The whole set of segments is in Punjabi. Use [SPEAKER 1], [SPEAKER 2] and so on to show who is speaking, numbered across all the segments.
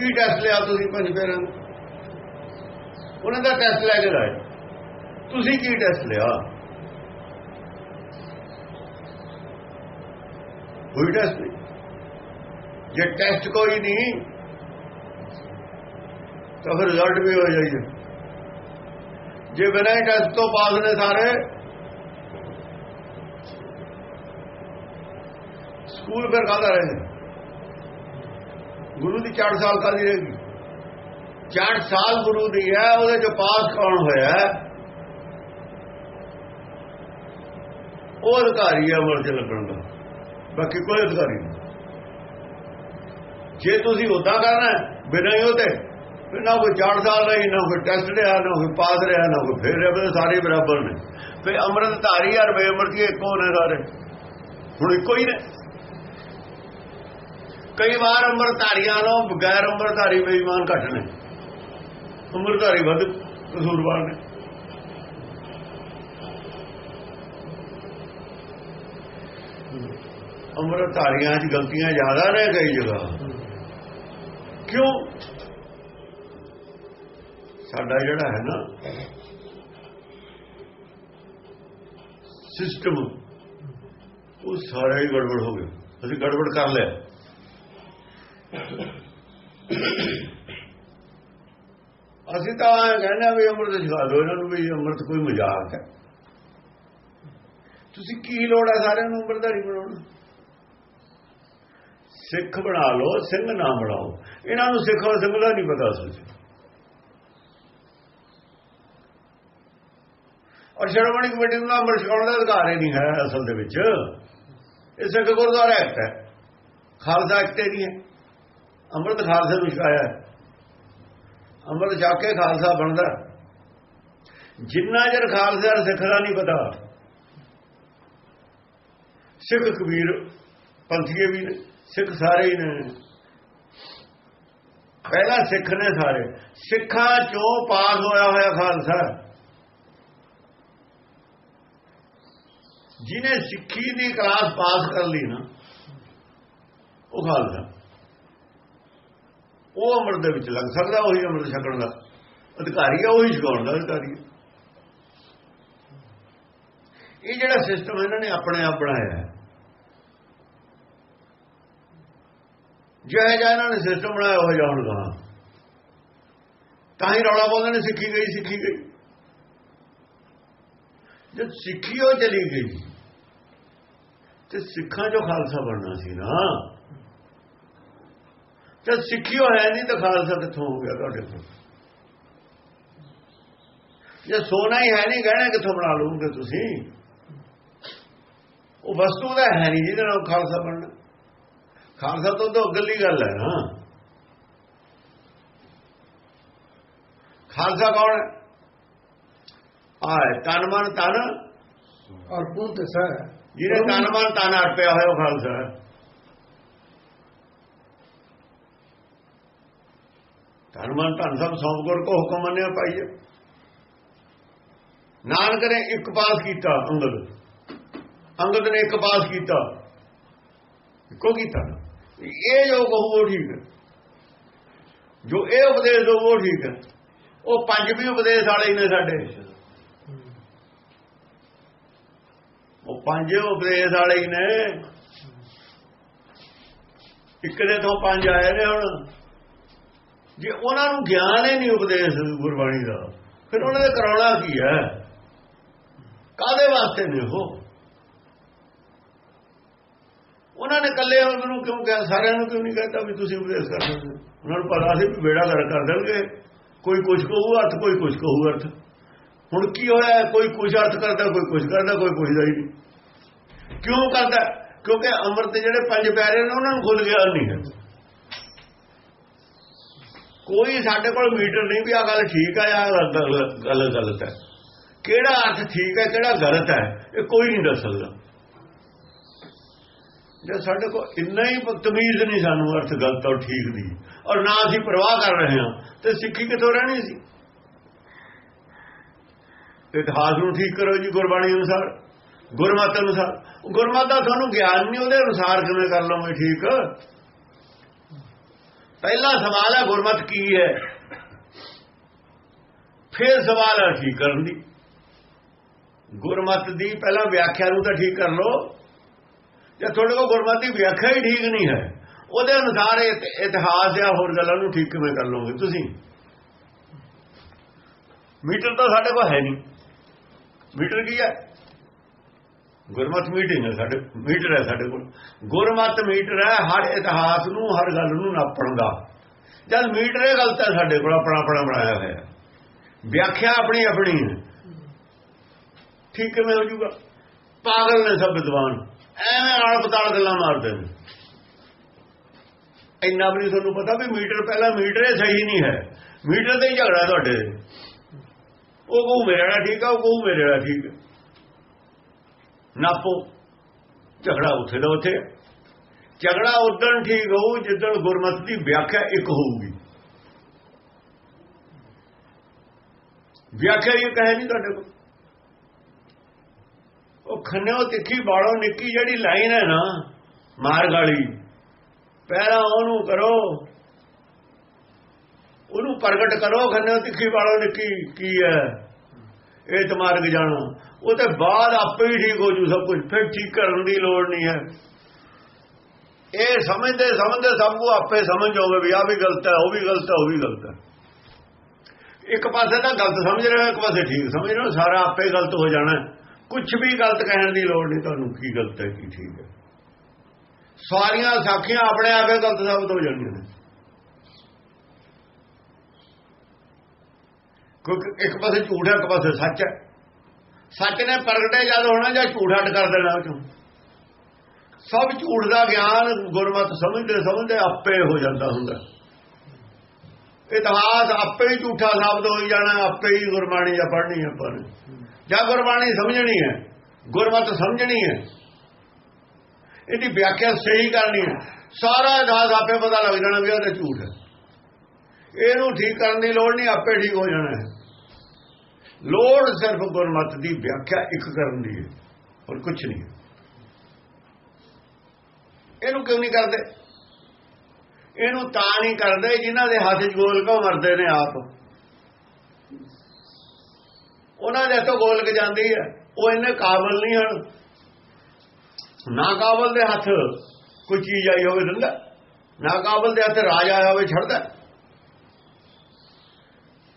[SPEAKER 1] ਕੀ ਟੈਸਟ ਲਿਆ ਤੁਸੀਂ ਪੰਜ ਫੇਰਾਂ ਦਾ ਉਹਨਾਂ ਦਾ ਟੈਸਟ ਲੈ ਕੇ ਲਾਏ ਤੁਸੀਂ ਕੀ ਟੈਸਟ ਲਿਆ ਕੋਈ ਟੈਸਟ ਨਹੀਂ ਜੇ ਟੈਸਟ ਕੋਈ ਨਹੀਂ ਤਾਂ ਫਿਰ ਰਿਜ਼ਲਟ ਵੀ ਹੋ ਜਾਈਏ ਜੇ ਬਿਨਾਂ ਹੀ ਟੈਸਟ ਤੋਂ ਪਾਸ ਨੇ ਸਾਰੇ ਸਕੂਲ ਫਿਰ ਕਾਹਦਾ ਰਹੇ ਗੁਰੂ ਦੀ 4 ਸਾਲ ਕਾਹਦੀ ਰਹੇਗੀ 4 ਸਾਲ ਗੁਰੂ ਦੀ ਹੈ, ਉਹਦੇ ਜੋ ਪਾਸ ਕੌਣ ਹੋਇਆ ਉਹ ਅਧਿਕਾਰੀ ਹੈ ਅਮਰ ਚ ਲੱਗਣ ਦਾ। ਬਾਕੀ ਕੋਈ ਅਧਿਕਾਰੀ ਨਹੀਂ। ਜੇ ਤੁਸੀਂ ਉਦਾਂ ਕਰਨਾ ਬਿਨਾਂ ਹੀ ਉਹਦੇ ਫਿਰ ਨਾ ਕੋਈ 4 ਸਾਲ ਰਹੀ, ਨਾ ਕੋਈ ਟੈਸਟ ਰਿਹਾ, ਨਾ ਕੋਈ ਪਾਸ ਰਿਹਾ, ਨਾ ਕੋਈ ਫੇਰ ਰਿਹਾ ਸਾਰੇ ਬਰਾਬਰ ਨੇ। ਫੇ ਅੰਮ੍ਰਿਤ ਧਾਰੀ ਯਾਰ ਬੇਅਮਰਤੀ ਇੱਕੋ ਨੇ ਸਾਰੇ। ਹੁਣ ਇੱਕੋ ਹੀ ਨੇ। ਕਈ ਵਾਰ ਅੰਮ੍ਰਿਤਧਾਰੀਆਂ ਨੂੰ ਬਗੈਰ ਅੰਮ੍ਰਿਤਧਾਰੀ ਬੇਈਮਾਨ ਘੱਟ ਨੇ। ਅੰਮ੍ਰਿਤਧਾਰੀ ਵੱਧ ਕਸੂਰਵਾਰ ਨੇ। ਅੰਮ੍ਰਿਤਧਾਰੀਆਂ 'ਚ ਗਲਤੀਆਂ ਜ਼ਿਆਦਾ ਨੇ ਕਈ ਜਗ੍ਹਾ। ਕਿਉਂ? ਸਾਡਾ ਜਿਹੜਾ ਹੈ ਨਾ ਸਿਸਟਮ ਉਹ ਸਾਰਾ ਹੀ ਗੜਬੜ ਹੋ ਗਿਆ। ਅਸੀਂ ਗੜਬੜ ਕਰ ਲਿਆ। ਅਸੀਂ ਤਾਂ ਕਹਿੰਦੇ ਆ ਵੀ ਅੰਮ੍ਰਿਤ ਛਕਾ ਲਓ ਇਹਨਾਂ ਨੂੰ ਵੀ ਅੰਮ੍ਰਿਤ ਕੋਈ ਮਜ਼ਾਕ ਹੈ। ਤੁਸੀਂ ਕੀ ਲੋੜ ਹੈ ਸਾਰਿਆਂ ਨੂੰ ਅੰਮ੍ਰਿਤਧਾਰੀ ਬਣਾਉਣਾ ਸਿੱਖ ਬਣਾ ਲਓ, ਸਿੰਘ ਨਾ ਬਣਾਓ। ਇਹਨਾਂ ਨੂੰ ਸਿੱਖ ਔਰ ਸਿੰਘ ਦਾ ਨਹੀਂ ਪਤਾ ਸੀ ਔਰ ਸ਼ਰਮਣੀ ਕਮੇਟੀ ਨੂੰ ਅੰਮ੍ਰਿਤ ਛਕਾਉਣ ਦਾ ਅਧਿਕਾਰ ਹੀ ਨਹੀਂ ਹੈ ਅਸਲ ਦੇ ਵਿੱਚ। ਇਹ ਸਿੱਖ ਗੁਰਦੁਆਰਾ ਐਕਟ ਹੈ। ਖਾਲਸਾ ਐਕਟ ਨਹੀਂ ਹੈ। ਅੰਮ੍ਰਿਤ ਖਾਲਸੇ ਨੂੰ ਛਕਾਇਆ ਅੰਮ੍ਰਿਤ ਜਾ ਕੇ ਖਾਲਸਾ ਬਣਦਾ। ਜਿੰਨਾ ਜਰ ਖਾਲਸੇ ਔਰ ਸਿੱਖ ਦਾ ਨਹੀਂ ਪਤਾ, ਸਿੱਖ ਕਬੀਰ ਪੰਥੀਏ ਵੀ ਨੇ, ਸਿੱਖ ਸਾਰੇ ਹੀ ਨੇ। ਪਹਿਲਾ ਸਿੱਖ ਨੇ ਸਾਰੇ। ਸਿੱਖਾਂ ਚੋਂ ਪਾਸ ਹੋਇਆ ਹੋਇਆ ਖਾਲਸਾ। ਜਿਹਨੇ ਸਿੱਖੀ ਦੀ ਕਲਾਸ ਪਾਸ ਕਰ ਲਈ ਨਾ, ਉਹ ਖਾਲਸਾ। ਉਹ ਅੰਮ੍ਰਿਤ ਦੇ ਵਿੱਚ ਲੱਗ ਸਕਦਾ, ਉਹੀ ਅੰਮ੍ਰਿਤ ਛਕਣ ਦਾ। ਅਧਿਕਾਰੀ ਆ, ਉਹੀ ਛਕਾਉਣ ਦਾ ਅਧਿਕਾਰੀ ਹੈ ਇਹ ਜਿਹੜਾ ਸਿਸਟਮ ਇਹਨਾਂ ਨੇ ਆਪਣੇ ਆਪ ਬਣਾਇਆ ਹੈ। ਜਿਹੜਾ ਜਿਹਾ ਇਹਨਾਂ ਨੇ ਸਿਸਟਮ ਬਣਾਇਆ, ਉਹ ਜਾਣਦਾ ਤਾਂ ਹੀ ਰੌਲਾ ਪਾਉਂਦੇ ਨੇ, ਸਿੱਖੀ ਗਈ ਸਿੱਖੀ ਗਈ। ਜਦ ਸਿੱਖੀ ਉਹ ਚਲੀ ਗਈ, ਤੇ ਸਿੱਖਾਂ ਜੋ ਖਾਲਸਾ ਬਣਨਾ ਸੀ ਨਾ। ਜਦ ਸਿੱਖਿਓ ਹੈ ਨਹੀਂ ਤਾਂ ਖਾਲਸਾ ਕਿੱਥੋਂ ਹੋ ਗਿਆ ਤੁਹਾਡੇ ਕੋਲ? ਜੇ ਸੋਨਾ ਹੀ ਹੈ ਨਹੀਂ ਗਹਿਣਾ ਕਿੱਥੋਂ ਬਣਾ ਲਓਗੇ ਤੁਸੀਂ? ਉਹ ਵਸਤੂ ਦਾ ਹੈ ਨਹੀਂ ਜਿਹਦੇ ਨਾਲ ਖਾਲਸਾ ਬਣਨਾ। ਖਾਲਸਾ ਤੋਂ ਤਾਂ ਅਗਲੀ ਗੱਲ ਹੈ ਨਾ। ਖਾਲਸਾ ਕੌਣ ਹੈ? ਆਏ ਤਨ ਮਨ ਤਨ।
[SPEAKER 2] ਔਰ ਪੁੱਤ ਸਰ।
[SPEAKER 1] ਜਿਹਨੇ ਤਨ ਮਨ ਤਨ ਅਰਪਿਆ ਹੋਇਆ ਉਹ ਖਾਲਸਾ ਹੈ। ਤਨ ਧੰਨ ਤਨ ਸਭ ਸੌਂਪ ਗੁਰ ਕੋ ਹੁਕਮ ਮੰਨਿਆ ਪਾਈਏ ਨਾਨਕ ਨੇ ਇੱਕ ਪਾਸ ਕੀਤਾ ਅੰਗਦ। ਅੰਗਦ ਨੇ ਇੱਕ ਪਾਸ ਕੀਤਾ। ਇੱਕੋ ਕੀਤਾ? ਇਹ ਜੋ ਕਹੂ ਉਹ ਠੀਕ ਹੈ ਜੋ ਇਹ ਉਪਦੇਸ਼ ਦੋ ਉਹ ਠੀਕ ਹੈ ਉਹ ਪੰਜਵੀਂ ਉਪਦੇਸ਼ ਵਾਲੇ ਨੇ ਸਾਡੇ। ਉਹ ਪੰਜ ਉਪਦੇਸ਼ ਵਾਲੇ ਨੇ। ਇੱਕ ਦੇ ਤੋਂ ਪੰਜ ਆਏ ਨੇ ਹੁਣ। ਜੇ ਉਹਨਾਂ ਨੂੰ ਗਿਆਨ ਹੀ ਨਹੀਂ ਉਪਦੇਸ਼ ਗੁਰਬਾਣੀ ਦਾ, ਫਿਰ ਉਹਨਾਂ ਦੇ ਕਰਾਉਣਾ ਕੀ ਹੈ? ਕਾਦੇ ਵਾਸਤੇ ਨੇ ਉਹ? ਉਹਨਾਂ ਨੇ ਕੱਲੇ ਨੂੰ ਕਿਉਂ ਕਿਹਾ? ਸਾਰਿਆਂ ਨੂੰ ਕਿਉਂ ਨਹੀਂ ਕਹਿੰਦਾ ਵੀ ਤੁਸੀਂ ਉਪਦੇਸ਼ ਕਰ ਸਕਦੇ ਉਹਨਾਂ ਨੂੰ ਪਤਾ ਸੀ ਵੀ ਬੇੜਾ ਕਰ ਕਰ ਦੇਣਗੇ। ਕੋਈ ਕੁਝ ਕਹੂ ਅਰਥ, ਕੋਈ ਕੁਝ ਕਹੂ ਅਰਥ। ਹੁਣ ਕੀ ਹੋਇਆ? ਕੋਈ ਕੁਝ ਅਰਥ ਕਰਦਾ, ਕੋਈ ਕੁਝ ਕਰਦਾ, ਕੋਈ ਪੁੱਛਦਾ ਹੀ ਨਹੀਂ। ਕਿਉਂ ਕਰਦਾ? ਕਿਉਂਕਿ ਅੰਮ੍ਰਿਤ ਜਿਹੜੇ ਪੰਜ ਪਿਆਰੇ ਨੇ, ਉਹਨਾਂ ਨੂੰ ਖੁੱਲ ਗਿਆ ਨਹੀਂ ਹੈ। ਕੋਈ ਸਾਡੇ ਕੋਲ ਮੀਟਰ ਨਹੀਂ ਵੀ ਆ ਗੱਲ ਠੀਕ ਆ ਜਾਂ ਗੱਲ ਗਲਤ ਹੈ। ਕਿਹੜਾ ਅਰਥ ਠੀਕ ਹੈ, ਕਿਹੜਾ ਗਲਤ ਹੈ, ਇਹ ਕੋਈ ਨਹੀਂ ਦੱਸ ਸਕਦਾ। ਜੇ ਸਾਡੇ ਕੋਲ ਇੰਨਾ ਹੀ ਤਮੀਜ਼ ਨਹੀਂ ਸਾਨੂੰ ਅਰਥ ਗਲਤ ਔਰ ਠੀਕ ਦੀ, ਔਰ ਨਾ ਅਸੀਂ ਪ੍ਰਵਾਹ ਕਰ ਰਹੇ ਹਾਂ, ਤੇ ਸਿੱਖੀ ਕਿੱਥੋਂ ਰਹਿਣੀ ਸੀ? ਇਤਿਹਾਸ ਨੂੰ ਠੀਕ ਕਰੋ ਜੀ ਗੁਰਬਾਣੀ ਅਨੁਸਾਰ, ਗੁਰਮਤ ਅਨੁਸਾਰ। ਗੁਰਮਤ ਦਾ ਤੁਹਾਨੂੰ ਗਿਆਨ ਨਹੀਂ, ਉਹਦੇ ਅਨੁਸਾਰ ਕਿਵੇਂ ਕਰ ਲਵਾਂਗੇ, ਠੀਕ? ਪਹਿਲਾ ਸਵਾਲ ਹੈ, ਗੁਰਮਤ ਕੀ ਹੈ? ਫਿਰ ਸਵਾਲ ਹੈ, ਠੀਕ ਕਰਨ ਦੀ। ਗੁਰਮਤ ਦੀ ਪਹਿਲਾਂ ਵਿਆਖਿਆ ਨੂੰ ਤਾਂ ਠੀਕ ਕਰ ਲਓ। ਜੇ ਤੁਹਾਡੇ ਕੋਲ ਗੁਰਮਤ ਦੀ ਵਿਆਖਿਆ ਹੀ ਠੀਕ ਨਹੀਂ ਹੈ, ਉਹਦੇ ਅਨੁਸਾਰ ਇਤਿਹਾਸ ਜਾਂ ਹੋਰ ਗੱਲਾਂ ਨੂੰ ਠੀਕ ਕਿਵੇਂ ਕਰ ਲਓਗੇ ਤੁਸੀਂ? ਮੀਟਰ ਤਾਂ ਸਾਡੇ ਕੋਲ ਹੈ ਨਹੀਂ। ਮੀਟਰ ਕੀ ਹੈ? ਗੁਰਮਤ ਮੀਟਿੰਗ ਹੈ ਸਾਡੇ, ਮੀਟਰ ਹੈ ਸਾਡੇ ਕੋਲ। ਗੁਰਮਤ ਮੀਟਰ ਹੈ, ਹਰ ਇਤਿਹਾਸ ਨੂੰ, ਹਰ ਗੱਲ ਨੂੰ ਨਾਪਣ ਦਾ। ਜਦ ਮੀਟਰ ਇਹ ਗਲਤ ਹੈ ਸਾਡੇ ਕੋਲ ਆਪਣਾ ਆਪਣਾ ਬਣਾਇਆ ਹੋਇਆ ਵਿਆਖਿਆ ਆਪਣੀ ਆਪਣੀ ਹੈ। ਠੀਕ ਕਿਵੇਂ ਹੋ ਜਾਊਗਾ ਪਾਗਲ ਨੇ ਸਭ ਵਿਦਵਾਨ। ਐਵੇਂ ਆਲ ਪਤਾਲ ਗੱਲਾਂ ਮਾਰਦੇ ਨੇ। ਇੰਨਾ ਵੀ ਨਹੀਂ ਤੁਹਾਨੂੰ ਪਤਾ ਵੀ ਮੀਟਰ ਪਹਿਲਾਂ ਮੀਟਰ ਇਹ ਸਹੀ ਨਹੀਂ ਹੈ। ਮੀਟਰ ਤੇ ਹੀ ਝਗੜਾ ਤੁਹਾਡੇ। ਉਹ ਕਹੂ ਮੇਰੇ ਨਾਲ ਠੀਕ ਆ, ਉਹ ਕਹੂ ਮੇਰੇ ਨਾਲ ਠੀਕ ਹੈ ਨਾਪੋ। ਝਗੜਾ ਉੱਥੇ ਦਾ ਉੱਥੇ। ਝਗੜਾ ਉਦੋਂ ਠੀਕ ਹੋਊ, ਜਿੱਦਣ ਗੁਰਮਤਿ ਦੀ ਵਿਆਖਿਆ ਇੱਕ ਹੋਊਗੀ। ਵਿਆਖਿਆ ਇਹ ਕਹੇ ਨਹੀਂ ਤੁਹਾਡੇ ਕੋਲ। ਉਹ ਖੰਨਿਓ ਤਿੱਖੀ ਬਾੜੋ ਨਿੱਕੀ ਜਿਹੜੀ ਲਾਈਨ ਹੈ ਨਾ, ਮਾਰਗ ਵਾਲੀ, ਪਹਿਲਾਂ ਉਹਨੂੰ ਕਰੋ। ਉਹਨੂੰ ਪ੍ਰਗਟ ਕਰੋ, ਖੰਨਿਓ ਤਿੱਖੀ ਬਾੜੋ ਨਿੱਕੀ ਕੀ ਹੈ? ਇਹ ਤਮਾਰਗ ਜਾਣਾ। ਉਹ ਤੇ ਬਾਅਦ ਆਪੇ ਹੀ ਠੀਕ ਹੋ ਜੂ ਸਭ ਕੁਝ। ਫਿਰ ਠੀਕ ਕਰਨ ਦੀ ਲੋੜ ਨਹੀਂ ਹੈ। ਇਹ ਸਮਝਦੇ ਸਮਝਦੇ ਸਭ ਨੂੰ ਆਪੇ ਸਮਝ ਹੋਵੇ ਵੀ ਆ ਵੀ ਗਲਤ ਹੈ, ਉਹ ਵੀ ਗਲਤ ਹੈ, ਉਹ ਵੀ ਗਲਤ ਹੈ। ਇੱਕ ਪਾਸੇ ਤਾਂ ਗਲਤ ਸਮਝ ਰਹੇ ਹੋ, ਇੱਕ ਪਾਸੇ ਠੀਕ ਸਮਝ ਰਹੇ ਹੋ, ਸਾਰਾ ਆਪੇ ਗਲਤ ਹੋ ਜਾਣਾ ਕੁਝ ਵੀ ਗਲਤ ਕਹਿਣ ਦੀ ਲੋੜ ਨਹੀਂ, ਤੁਹਾਨੂੰ ਕੀ ਗਲਤ ਹੈ, ਕੀ ਠੀਕ ਹੈ। ਸਾਰੀਆਂ ਸਾਖੀਆਂ ਆਪਣੇ ਆਪੇ ਗਲਤ ਸਾਬਤ ਹੋ ਜਾਣੀਆਂ ਕਿਉਂਕਿ ਇੱਕ ਪਾਸੇ ਝੂਠ ਹੈ, ਇੱਕ ਪਾਸੇ ਸੱਚ ਹੈ। ਸੱਚ ਨੇ ਪ੍ਰਗਟੇ ਜਦ ਹੋਣਾ ਜਾਂ ਝੂਠ ਹਟ ਕਰ ਦੇਣਾ ਉਹ ਚੋਂ ਸਭ ਝੂਠ ਦਾ ਗਿਆਨ ਗੁਰਮਤ ਸਮਝਦੇ ਸਮਝਦੇ ਆਪੇ ਹੋ ਜਾਂਦਾ ਹੁੰਦਾ। ਇਤਿਹਾਸ ਆਪੇ ਹੀ ਝੂਠਾ ਸਾਬਤ ਹੋ ਜਾਣਾ, ਆਪੇ ਹੀ ਗੁਰਬਾਣੀ ਜਾਂ ਪੜ੍ਹਨੀ ਹੈ ਪਰ ਜਾਂ ਗੁਰਬਾਣੀ ਸਮਝਣੀ ਹੈ, ਗੁਰਮਤ ਸਮਝਣੀ ਹੈ। ਇਹਦੀ ਵਿਆਖਿਆ ਸਹੀ ਕਰਨੀ ਹੈ। ਸਾਰਾ ਇਤਿਹਾਸ ਆਪੇ ਪਤਾ ਲੱਗ ਜਾਣਾ ਵੀ ਉਹਦੇ ਝੂਠ ਹੈ। ਇਹਨੂੰ ਠੀਕ ਕਰਨ ਦੀ ਲੋੜ ਨਹੀਂ, ਆਪੇ ਠੀਕ ਹੋ ਜਾਣਾ ਹੈ। ਲੋੜ ਸਿਰਫ ਗੁਰਮਤ ਦੀ ਵਿਆਖਿਆ ਇੱਕ ਕਰਨ ਦੀ ਹੈ, ਹੋਰ ਕੁਝ ਨਹੀਂ ਇਹਨੂੰ ਕਿਉਂ ਨਹੀਂ ਕਰਦੇ? ਇਹਨੂੰ ਤਾਂ ਨਹੀਂ ਕਰਦੇ ਜਿਨ੍ਹਾਂ ਦੇ ਹੱਥ 'ਚ ਗੋਲਕ ਮਰਦੇ ਨੇ ਆਪ। ਉਹਨਾਂ ਦੇ ਹੱਥੋਂ ਗੋਲਕ ਜਾਂਦੀ ਹੈ, ਉਹ ਇੰਨੇ ਕਾਬਲ ਨਹੀਂ ਹਨ। ਨਾ ਕਾਬਲ ਦੇ ਹੱਥ ਕੋਈ ਚੀਜ਼ ਆਈ ਹੋਵੇ ਦਿੰਦਾ ਨਾ ਕਾਬਲ ਦੇ ਹੱਥ ਰਾਜ ਆਇਆ ਹੋਵੇ ਛੱਡਦਾ।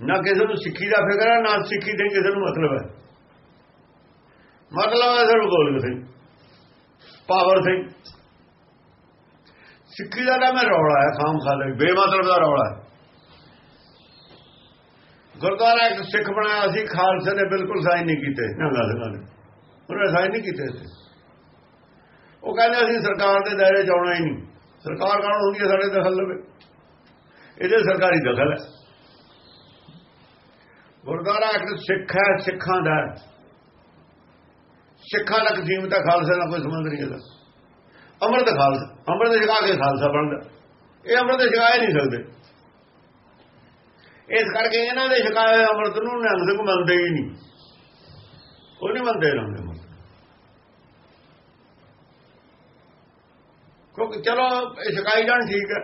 [SPEAKER 1] ਨਾ ਕਿਸੇ ਨੂੰ ਸਿੱਖੀ ਦਾ ਫਿਕਰ ਹੈ, ਨਾ ਸਿੱਖੀ ਦੇ ਕਿਸੇ ਨੂੰ ਮਤਲਬ ਹੈ। ਮਤਲਬ ਹੈ ਸਿਰਫ ਗੋਲਕ ਸਿੰਘ, ਪਾਵਰ ਸਿੰਘ। ਸਿੱਖੀ ਦਾ ਤਾਂ ਮੈਂ ਰੌਲਾ ਹੈ, ਖਾਮ ਖਾਲੇ ਬੇਮਤਲਬ ਦਾ ਰੌਲਾ ਹੈ। ਗੁਰਦੁਆਰਾ ਇੱਕ ਸਿੱਖ ਬਣਾਇਆ ਸੀ, ਖਾਲਸੇ ਨੇ ਬਿਲਕੁਲ ਸਾਈਨ ਨਹੀਂ ਕੀਤੇ ਨਾ ਸਿੰਘਾਂ ਨੇ ਉਹਨੇ ਸਾਈਨ ਨਹੀਂ ਕੀਤੇ ਸੀ ਉਹ ਕਹਿੰਦੇ ਅਸੀਂ ਸਰਕਾਰ ਦੇ ਦਾਇਰੇ 'ਚ ਆਉਣਾ ਹੀ ਨਹੀਂ। ਸਰਕਾਰ ਕੌਣ ਹੁੰਦੀ ਹੈ ਸਾਡੇ ਦਖਲ ਲਵੇ? ਇਹਦੇ ਸਰਕਾਰੀ ਦਖਲ ਹੈ। ਗੁਰਦੁਆਰਾ ਇੱਕ ਸਿੱਖ ਹੈ, ਸਿੱਖਾਂ ਦਾ ਸਿੱਖਾਂ ਤੱਕ ਸੀਮਤ ਹੈ, ਖਾਲਸੇ ਨਾਲ ਕੋਈ ਸੰਬੰਧ ਨਹੀਂ ਇਹਦਾ ਅੰਮ੍ਰਿਤ ਖਾਲਸਾ, ਅੰਮ੍ਰਿਤ ਛਕਾ ਕੇ ਖਾਲਸਾ ਬਣਦਾ। ਇਹ ਅੰਮ੍ਰਿਤ ਛਕਾਏ ਨਹੀਂ ਸਕਦੇ। ਇਸ ਕਰਕੇ ਇਹਨਾਂ ਦੇ ਛਕਾਏ ਹੋਏ ਅੰਮ੍ਰਿਤ ਨੂੰ ਨਿਹੰਗ ਸਿੰਘ ਮੰਨਦੇ ਹੀ ਨਹੀਂ। ਉਹ ਨਹੀਂ ਮੰਨਦੇ ਇਹਨਾਂ ਦੇ ਕਿਉਂਕਿ ਚਲੋ, ਇਹ ਛਕਾਈ ਜਾਣ ਠੀਕ ਹੈ।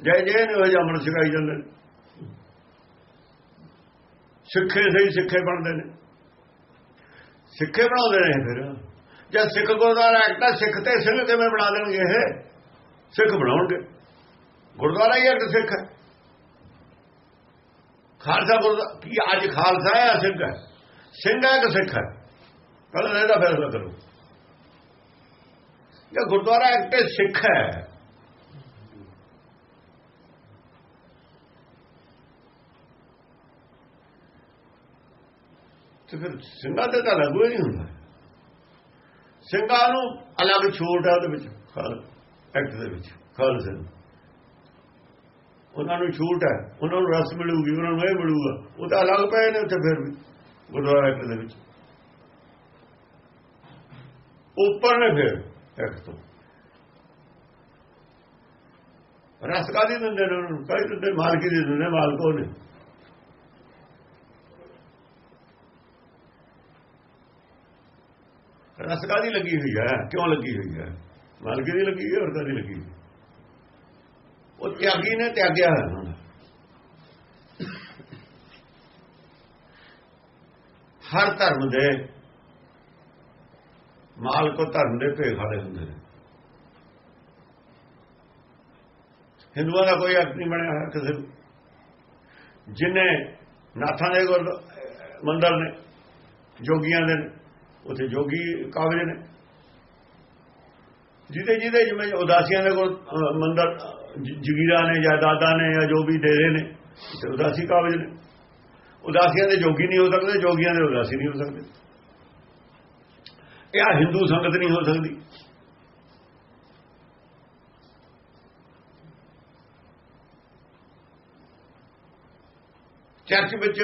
[SPEAKER 1] ਜੇ ਜੈ ਨੇ ਉਹ ਅੰਮ੍ਰਿਤ ਛਕਾਈ ਜਾਂਦੇ ਨੇ। ਸਿੱਖੇ ਸਹੀ ਸਿੱਖੇ ਬਣਦੇ ਨੇ। ਸਿੱਖੇ ਬਣਾਉਂਦੇ ਨੇ ਫਿਰ। ਜਦ ਸਿੱਖ ਗੁਰਦੁਆਰਾ ਐਕਟਾ ਸਿੱਖ ਤੇ ਸਿੰਘ ਕਿਵੇਂ ਬਣਾ ਦੇਣਗੇ ਇਹ? ਸਿੱਖ ਬਣਾਉਣਗੇ। ਗੁਰਦੁਆਰਾ ਹੀ ਇੱਕ ਸਿੱਖ ਹੈ। ਖਾਲਸਾ ਗੁਰਦੁਆਰਾ ਕੀ ਅੱਜ ਖਾਲਸਾ ਹੈ ਜਾਂ ਸਿੰਘ ਹੈ? ਸਿੰਘ ਹੈ ਕਿ ਸਿੱਖ ਹੈ? ਪਹਿਲਾਂ ਇਹਦਾ ਫੈਸਲਾ ਕਰੋ। ਇਹ ਗੁਰਦੁਆਰਾ ਐਕਟ ਸਿੱਖ ਹੈ। ਤੇ ਫਿਰ ਸਿੰਘਾਂ ਤੇ ਤਾਂ ਲਾਗੂ ਹੀ ਨਹੀਂ ਹੁੰਦਾ। ਸਿੰਘਾਂ ਨੂੰ ਅਲੱਗ ਛੋਟ ਹੈ ਉਹਦੇ ਵਿੱਚ, ਖਾਲ, ਐਕਟ ਦੇ ਵਿੱਚ ਖਾਲਸੇ ਨੂੰ ਉਹਨਾਂ ਨੂੰ ਛੂਟ ਹੈ, ਉਹਨਾਂ ਨੂੰ ਰਸ ਮਿਲੂਗੀ, ਉਹਨਾਂ ਨੂੰ ਇਹ ਮਿਲੂਗਾ, ਉਹ ਤਾਂ ਅਲੱਗ ਪਏ ਨੇ ਉੱਥੇ ਫਿਰ ਵੀ, ਗੁਰਦੁਆਰਾ ਐਕਟ ਦੇ ਵਿੱਚ। ਉੱਪਰ ਨੇ ਫਿਰ ਐਕਟ ਤੋਂ। ਰਸ ਕਾਦੀ ਦਿੰਦੇ ਨੇ ਉਹਨਾਂ? ਨੂੰ ਕਾਹਦੀ ਦਿੰਦੇ? ਮਾਲਕੀ ਦੇ ਦਿੰਦੇ ਮਾਲਕੋ ਨੇ ਰਸ ਕਾਦੀ ਲੱਗੀ ਹੋਈ ਹੈ, ਕਿਉਂ ਲੱਗੀ ਹੋਈ ਹੈ? ਮਾਲਕੀ ਦੀ ਲੱਗੀ ਹੈ ਹੋਰ ਕਾਦੀ ਲੱਗੀ ਉਹ ਤਿਆਗੀ ਨੇ ਤਿਆਗਿਆ ਹੈ ਉਹਨਾਂ ਦਾ ਹਰ ਧਰਮ ਦੇ ਮਾਲਕ ਉਹ ਧਰਮ ਦੇ ਭੇਖ ਵਾਲੇ ਹੁੰਦੇ ਨੇ। ਹਿੰਦੂਆਂ ਦਾ ਕੋਈ ਅਰਥ ਨਹੀਂ ਬਣਿਆ ਹੋਇਆ ਕਿਸੇ ਨੂੰ। ਜਿਨੇ ਨਾਥਾਂ ਦੇ ਗੁਰ ਮੰਦਰ ਨੇ, ਜੋਗੀਆਂ ਦੇ ਨੇ ਉੱਥੇ ਜੋਗੀ ਕਾਬਜ ਨੇ। ਜਿਹਦੇ ਜਿਹਦੇ ਜਿਵੇਂ ਉਦਾਸੀਆਂ ਦੇ ਕੋਲ ਮੰਦਰ ਅਹ, ਜ- ਜਗੀਰਾਂ ਨੇ ਜਾਇਦਾਦਾਂ ਨੇ ਜਾਂ ਜੋ ਵੀ ਦੇਰੇ ਨੇ ਤੇ ਉਦਾਸੀ ਕਾਬਜ ਨੇ। ਉਦਾਸੀਆਂ ਦੇ ਜੋਗੀ ਨਹੀਂ ਹੋ ਸਕਦੇ ਜੋਗੀਆਂ ਦੇ ਉਦਾਸੀ ਨਹੀਂ ਹੋ ਸਕਦੇ। ਇਹ ਆ ਹਿੰਦੂ ਸੰਗਤ ਨਹੀਂ ਹੋ ਸਕਦੀ। ਚਰਚ ਵਿੱਚ